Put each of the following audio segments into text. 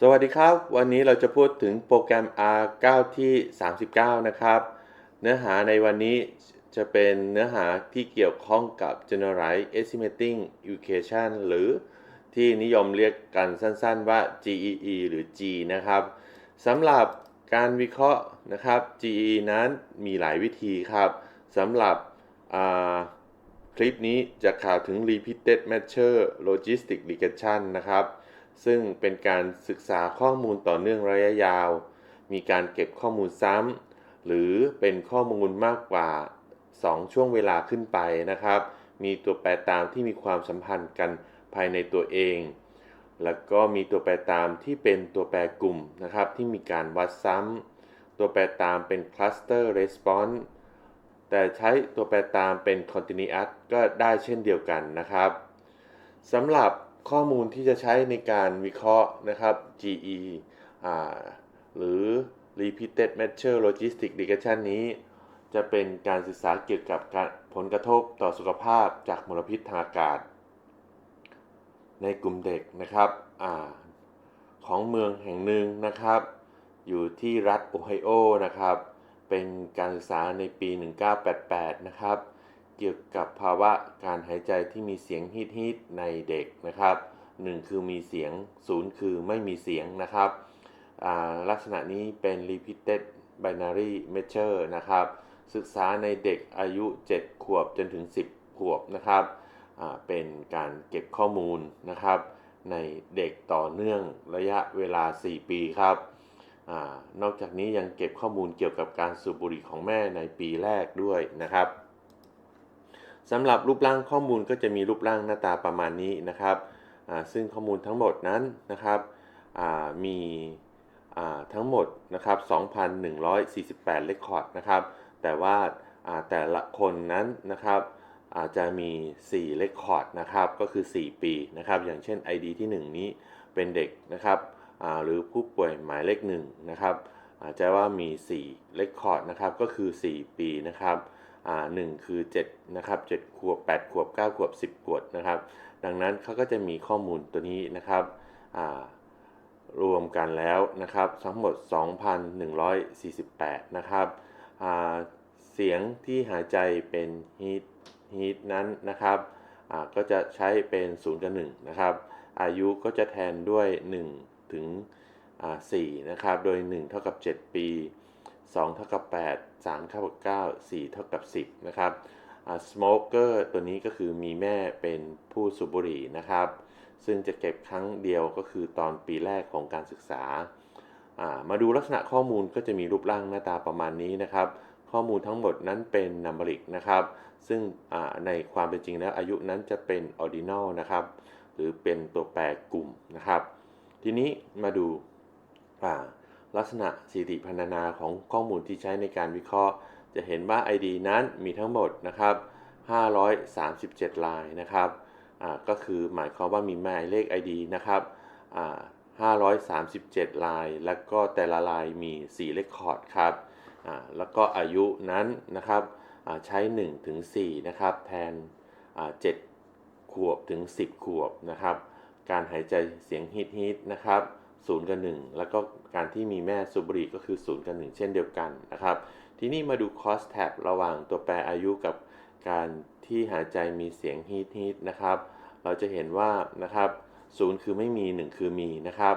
สวัสดีครับ วันนี้เราจะพูดถึงโปรแกรม R9 ที่ 39 นะครับ เนื้อหาในวันนี้จะเป็นเนื้อหาที่เกี่ยวข้องกับ Generalized Estimating Equation หรือที่นิยมเรียกกันสั้นๆว่า GEE หรือ G นะครับสำหรับการวิเคราะห์นะครับ GEE นั้นมีหลายวิธีครับสำหรับคลิปนี้จะข่าวถึง Repeated Measure Logistic Regression นะครับ ซึ่งเป็นการศึกษาข้อมูลต่อเนื่องระยะยาว มีการเก็บข้อมูลซ้ำหรือเป็นข้อมูลมากกว่า 2 ช่วงเวลาขึ้นไปนะครับ มีตัวแปรตามที่มีความสัมพันธ์กันภายในตัวเอง แล้วก็มีตัวแปรตามที่เป็นตัวแปรกลุ่มนะครับที่มีการวัดซ้ำตัวแปรตามเป็น cluster response แต่ใช้ตัวแปรตามเป็น continuous ก็ได้เช่นเดียวกันนะครับสำหรับ ข้อมูลที่จะใช้ในการวิเคราะห์นะครับ GE หรือ Repeated Measure Logistic Regression นี้ จะเป็นการศึกษาเกี่ยวกับผลกระทบต่อสุขภาพจากมลพิษทางอากาศ ในกลุ่มเด็กนะครับอของเมืองแห่งหนึ่งนะครับ อยู่ที่รัฐโอไฮโอนะครับ เป็นการศึกษาในปี 1988 นะครับ เกี่ยวกับภาวะการหายใจที่มีเสียงฮีดฮีดในเด็กนะครับ1คือมีเสียง0คือไม่มีเสียงนะครับลักษณะนี้เป็น repeated binary measure นะครับ ศึกษาในเด็กอายุ 7 ขวบจนถึง 10 ขวบนะครับ เป็นการเก็บข้อมูลนะครับ ในเด็กต่อเนื่องระยะเวลา 4 ปีครับอนอกจากนี้ยังเก็บข้อมูลเกี่ยวกับการสูบบุหรี่ของแม่ในปีแรกด้วยนะครับ สำหรับรูปร่างข้อมูลก็จะมีรูปร่างหน้าตาประมาณนี้นะครับซึ่งข้อมูลทั้งหมดนั้นนะครับมีทั้งหมดนะครับ2,148เรคคอร์ดนะครับ แต่ว่าแต่ละคนนั้นนะครับอาจจะมี4เรคคอร์ดนะครับ ก็คือ 4 ปีนะครับ อย่างเช่น ID ที่ 1 นี้เป็นเด็กนะครับหรือผู้ป่วยหมายเลข1นะครับอาจจะว่ามี4เรคคอร์ดนะครับ ก็คือ 4 ปีนะครับ หนึ่งคือ7นะครับ7ขวบ8ขวบ9ขวบ 10 ขวบนะครับ ดังนั้นเขาก็จะมีข้อมูลตัวนี้นะครับรวมกันแล้วนะครับทั้งหมด 2,148 นะครับเสียงที่หายใจเป็นฮีทฮีทนั้นนะครับก็จะใช้เป็น0กับ1นะครับ อายุก็จะแทนด้วย 1 ถึง4นะครับ โดย 1 เท่ากับ 7 ปี 2เท่ากับ 8 3เท่ากับ 9 4 เท่ากับ 10 นะครับสโมเกอร์ตัวนี้ก็คือมีแม่เป็นผู้สูบบุหรี่นะครับ ซึ่งจะเก็บครั้งเดียวก็คือตอนปีแรกของการศึกษา มาดูลักษณะข้อมูลก็จะมีรูปร่างหน้าตาประมาณนี้นะครับ ข้อมูลทั้งหมดนั้นเป็นนัมบริกนะครับ ซึ่งในความเป็นจริงแล้วอายุนั้นจะเป็นออร์ดินัลนะครับ หรือเป็นตัวแปรกลุ่มนะครับ ทีนี้มาดู ลักษณะสิติพันนาของข้อมูลที่ใช้ในการวิเคราะห์ จะเห็นว่า ID นั้นมีทั้งหมดนะครับ537 ลายนะครับก็คือหมายความว่ามีหมายเลข ID นะครับ537 ลาย แล้วก็แต่ละลายมี 4 เลขคอร์ดครับแล้วก็อายุนั้นนะครับใช้1ถึง4นะครับแทน7ขวบถึง 10 ขวบนะครับ การหายใจเสียงฮิตฮิตนะครับ 0กับ1แล้วก็การที่มีแม่สูบบุหรี่ก็คือ0กับ1เช่นเดียวกันนะครับ ทีนี้มาดู cost tab ระหว่างตัวแปรอายุกับการที่หายใจมีเสียงฮีทฮีทนะครับ เราจะเห็นว่านะครับ0คือไม่มี 1 คือมีนะครับ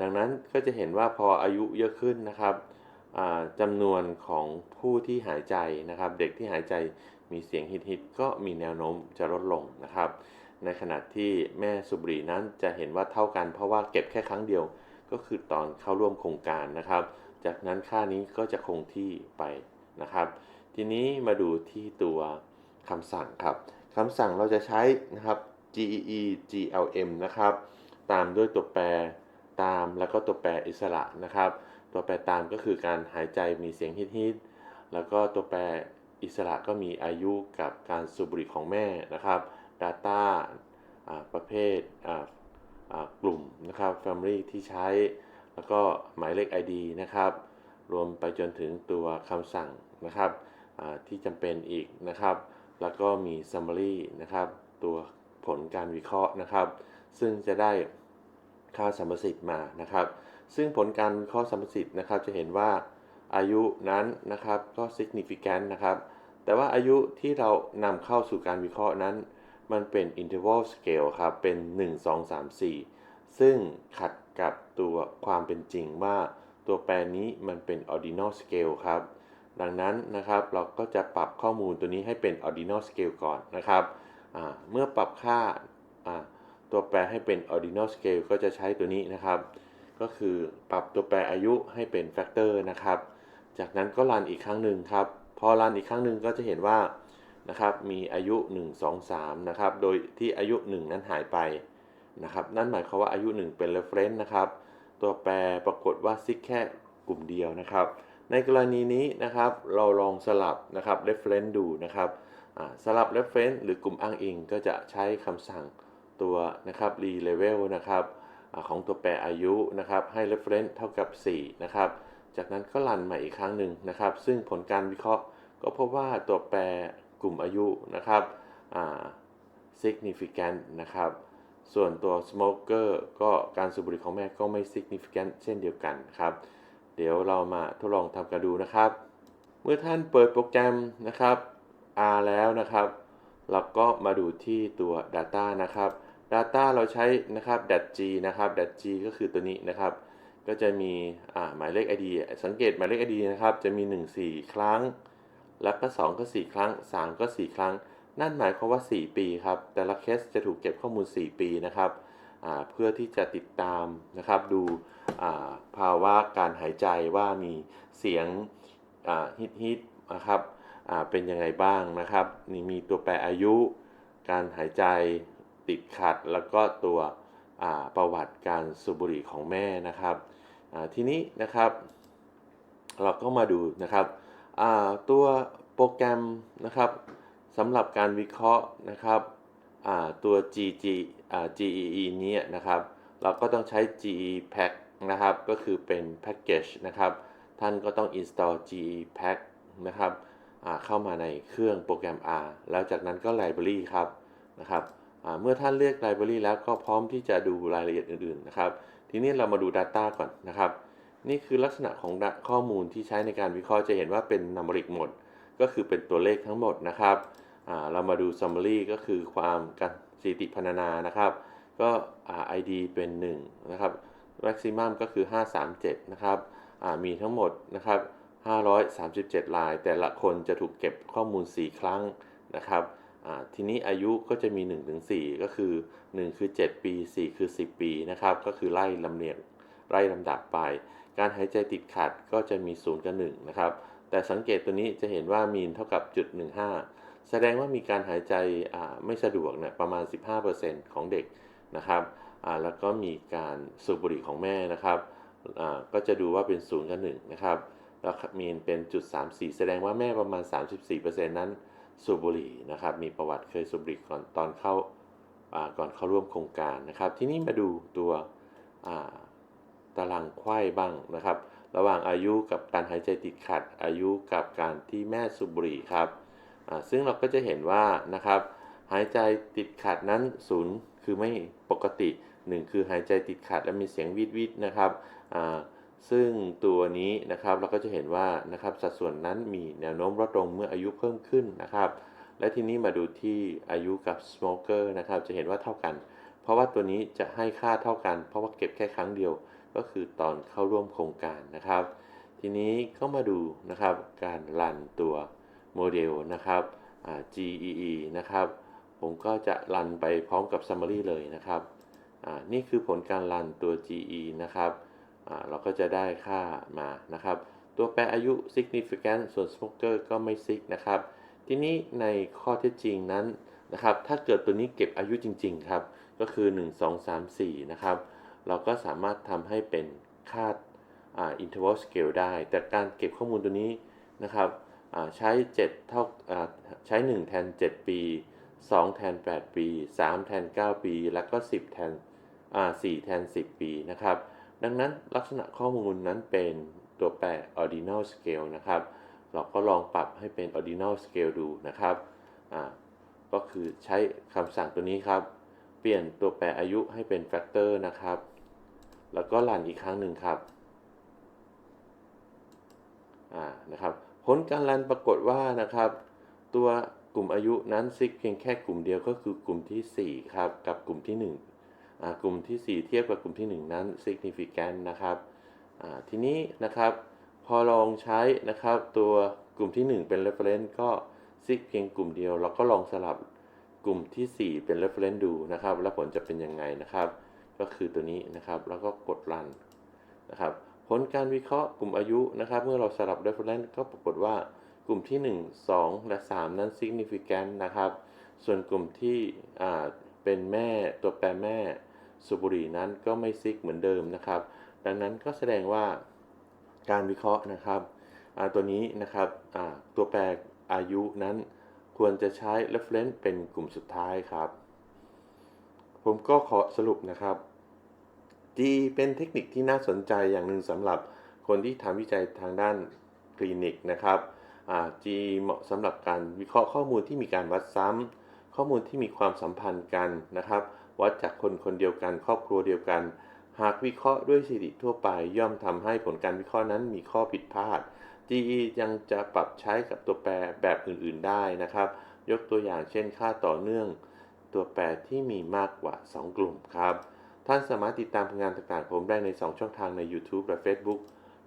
ดังนั้นก็จะเห็นว่าพออายุเยอะขึ้นนะครับจำนวนของผู้ที่หายใจนะครับ เด็กที่หายใจมีเสียงฮิตฮิตก็มีแนวโน้มจะลดลงนะครับ ในขณะที่แม่สุบรีนั้นจะเห็นว่าเท่ากัน เพราะว่าเก็บแค่ครั้งเดียวก็คือตอนเข้าร่วมโครงการนะครับ จากนั้นค่านี้ก็จะคงที่ไปนะครับ ทีนี้มาดูที่ตัวคำสั่งครับคำสั่งเราจะใช้นะครับ GEE GLM นะครับ ตามด้วยตัวแปรตามแล้วก็ตัวแปรอิสระนะครับ ตัวแปรตามก็คือการหายใจมีเสียงฮิตๆแล้วก็ตัวแปรอิสระก็มีอายุกับการสูบบุหรี่ของแม่นะครับ Data ประเภทกลุ่มนะครับ Family ที่ใช้ แล้วก็หมายเลข ID นะครับ รวมไปจนถึงตัวคำสั่งนะครับที่จำเป็นอีกนะครับ แล้วก็มี Summary นะครับ ตัวผลการวิเคราะห์นะครับ ซึ่งจะได้ค่าสัมประสิทธิ์มานะครับ ซึ่งผลการวิเคราะห์สัมประสิทธิ์นะครับ จะเห็นว่าอายุนั้นนะครับก็ significant นะครับ แต่ว่าอายุที่เรานำเข้าสู่การวิเคราะห์นั้น มันเป็น interval scale ครับ เป็น 1 2 3 4 ซึ่งขัดกับตัวความเป็นจริงว่า ตัวแปรนี้มันเป็น ordinal scale ครับ ดังนั้นนะครับเราก็จะปรับข้อมูลตัวนี้ให้เป็น ordinal scale ก่อนนะครับเมื่อปรับค่าตัวแปรให้เป็น ordinal scale ก็จะใช้ตัวนี้นะครับ ก็คือปรับตัวแปรอายุให้เป็น factor นะครับ จากนั้นก็รันอีกครั้งหนึ่งครับ พอรันอีกครั้งหนึ่งก็จะเห็นว่า นะครับมีอายุ 1 2 3นะครับโดยที่อายุ 1 นั้นหายไปนะครับนั่นหมายความว่าอายุ 1 เป็น reference นะครับ ตัวแปรปรากฏว่าซิกแค่กลุ่มเดียวนะครับ ในกรณีนี้นะครับเราลองสลับนะครับ reference ดูนะครับสลับ reference หรือกลุ่มอ้างอิงก็จะใช้คำสั่งตัวนะครับ re-level นะครับอของตัวแปรอายุนะครับให้ reference เท่ากับ 4 นะครับ จากนั้นก็รันใหม่อีกครั้งหนึ่งนะครับ ซึ่งผลการวิเคราะห์ก็พบว่าตัวแปร กลุ่มอายุนะครับ significant นะครับ ส่วนตัว smoker ก็การสูบบุหรี่ของแม่ก็ไม่ significant เช่นเดียวกันครับ เดี๋ยวเรามาทดลองทำกันดูนะครับ เมื่อท่านเปิดโปรแกรมนะครับ R แล้วนะครับ เราก็มาดูที่ตัว Data นะครับ Data เราใช้นะครับ .g นะครับ .g ก็คือตัวนี้นะครับ ก็จะมีหมายเลข ID สังเกตหมายเลข ID นะครับ จะมี 1 4 ครั้ง แล้วก็ 2 ก็ 4 ครั้ง 3 ก็ 4 ครั้ง นั่นหมายความว่า 4 ปีครับ แต่ละเคสจะถูกเก็บข้อมูล 4 ปีนะครับเพื่อที่จะติดตามนะครับดูภาวะการหายใจว่ามีเสียงฮิตฮิตนะครับเป็นยังไงบ้างนะครับนี่มีตัวแปรอายุ การหายใจติดขัด แล้วก็ตัวประวัติการสูบบุหรี่ของแม่นะครับทีนี้นะครับ เราก็มาดูนะครับ ตัวโปรแกรมนะครับสำหรับการวิเคราะห์นะครับตัว GG GEE นี้นะครับ เราก็ต้องใช้ GE Pack นะครับ ก็คือเป็นแพ็กเกจนะครับ ท่านก็ต้อง install GE Pack นะครับเข้ามาในเครื่องโปรแกรม R แล้วจากนั้นก็ Library ครับนะครับเมื่อท่านเลือก Library แล้วก็พร้อมที่จะดูรายละเอียดอื่นๆนะครับ ทีนี้เรามาดู Data ก่อนนะครับ นี่คือลักษณะของข้อมูลที่ใช้ในการวิเคราะห์จะเห็นว่าเป็น numeric หมด ก็คือเป็นตัวเลขทั้งหมดนะครับ เรามาดู summary ก็คือความการสถิติพรรณนานะครับ ก็ ID เป็น 1 นะครับ maximum ก็คือ 537 นะครับ มีทั้งหมดนะครับ 537 ลาย แต่ละคนจะถูกเก็บข้อมูล 4 ครั้งนะครับทีนี้อายุก็จะมี 1-4 ก็คือ 1 คือ 7 ปี 4 คือ 10 ปีนะครับ ก็คือไล่ลำเนียง ไล่ลำดับไป การหายใจติดขัดก็จะมี 0 กับ1นะครับ แต่สังเกตตัวนี้จะเห็นว่ามีนเท่ากับจุด15 แสดงว่ามีการหายใจไม่สะดวกเนี่ยประมาณ 15%ของเด็กนะครับแล้วก็มีการสูบบุหรี่ของแม่นะครับก็จะดูว่าเป็น 0 กับ1นะครับ แล้วมีนเป็นจุด34 แสดงว่าแม่ประมาณ 34%นั้นสูบบุหรี่นะครับ มีประวัติเคยสูบบุหรี่ก่อนตอนเข้าก่อนเข้าร่วมโครงการนะครับ ที่นี้มาดูตัว ตารางไข้บ้างนะครับ ระหว่างอายุกับการหายใจติดขัด อายุกับการที่แม่สูบบุหรี่ครับซึ่งเราก็จะเห็นว่านะครับ หายใจติดขัดนั้นศูนย์คือไม่ปกติ 1 คือหายใจติดขัดและมีเสียงวิดวิดนะครับซึ่งตัวนี้นะครับเราก็จะเห็นว่านะครับสัดส่วนนั้นมีแนวโน้มลดลงเมื่ออายุเพิ่มขึ้นนะครับ และทีนี้มาดูที่อายุกับ smoker นะครับจะเห็นว่าเท่ากัน เพราะว่าตัวนี้จะให้ค่าเท่ากัน เพราะว่าเก็บแค่ครั้งเดียว ก็คือตอนเข้าร่วมโครงการนะครับ ทีนี้ก็มาดูนะครับการรันตัวโมเดลนะครับ GEE นะครับ ผมก็จะรันไปพร้อมกับ summary เลยนะครับนี่คือผลการรันตัว GE นะครับเราก็จะได้ค่ามานะครับ ตัวแปรอายุ significant ส่วน smoker ก็ไม่ sig นะครับ ทีนี้ในข้อเท็จจริงนั้นนะครับ ถ้าเกิดตัวนี้เก็บอายุจริง ๆ ครับ ก็คือ 1 2 3 4 นะครับ เราก็สามารถทำให้เป็นค่า interval scale ได้ แต่การเก็บข้อมูลตัวนี้นะครับใช้ 7 เท่าใช้ 1 แทน 7 ปี 2 แทน 8 ปี 3 แทน 9 ปี แล้วก็ 10 แทน4แทน 10 ปีนะครับ ดังนั้นลักษณะข้อมูลนั้นเป็นตัวแปร ordinal scale นะครับ เราก็ลองปรับให้เป็น ordinal scale ดูนะครับ ก็คือใช้คำสั่งตัวนี้ครับ เปลี่ยนตัวแปรอายุให้เป็น factor นะครับ แล้วก็รันอีกครั้งหนึ่งครับอ่านะครับผลการรันปรากฏว่านะครับ ตัวกลุ่มอายุนั้นซิกเพียงแค่กลุ่มเดียวก็คือกลุ่มทีสี่4 ครับ กับกลุ่มที่ 1อ่ากลุ่มทีสี่ 4 เทียบกับกลุ่มที่ 1 นั้น significant นะครับอ่าทีนี้นะครับ พอลองใช้นะครับ ตัวกลุ่มที่ 1 เป็น reference ก็ซิกเพียงกลุ่มเดียว เราก็ลองสลับกลุ่มที่ 4 เป็น reference ดูนะครับ แล้วผลจะเป็นยังไงนะครับ ก็คือตัวนี้นะครับ แล้วก็กดรันนะครับผลการวิเคราะห์กลุ่มอายุนะครับ เมื่อเราสลับ reference ก็ปรากฏว่ากลุ่มที่ 1 2 และ 3 นั้น significant นะครับ ส่วนกลุ่มที่เป็นแม่ตัวแปรแม่สูบุรีนั้นก็ไม่ซิกเหมือนเดิมนะครับ ดังนั้นก็แสดงว่าการวิเคราะห์นะครับตัวนี้นะครับตัวแปรอายุนั้นควรจะใช้ reference เป็นกลุ่มสุดท้ายครับ ผมก็ขอสรุปนะครับ G เป็นเทคนิคที่น่าสนใจอย่างหนึ่งสำหรับคนที่ทำวิจัยทางด้านคลินิกนะครับ G เหมาะสำหรับการวิเคราะห์ข้อมูลที่มีการวัดซ้ำข้อมูลที่มีความสัมพันธ์กันนะครับ วัดจากคนคนเดียวกันครอบครัวเดียวกัน หากวิเคราะห์ด้วยสถิติทั่วไปย่อมทำให้ผลการวิเคราะห์นั้นมีข้อผิดพลาด GE ยังจะปรับใช้กับตัวแปรแบบอื่น ๆ ได้นะครับ ยกตัวอย่างเช่นค่าต่อเนื่อง ตัวแปรที่มีมากกว่า 2 กลุ่มครับ ท่านสามารถติดตามผลงานต่างๆ ผมได้ใน 2 ช่องทางใน YouTube และ Facebook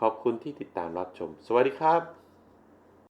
ขอบคุณที่ติดตามรับชม สวัสดีครับ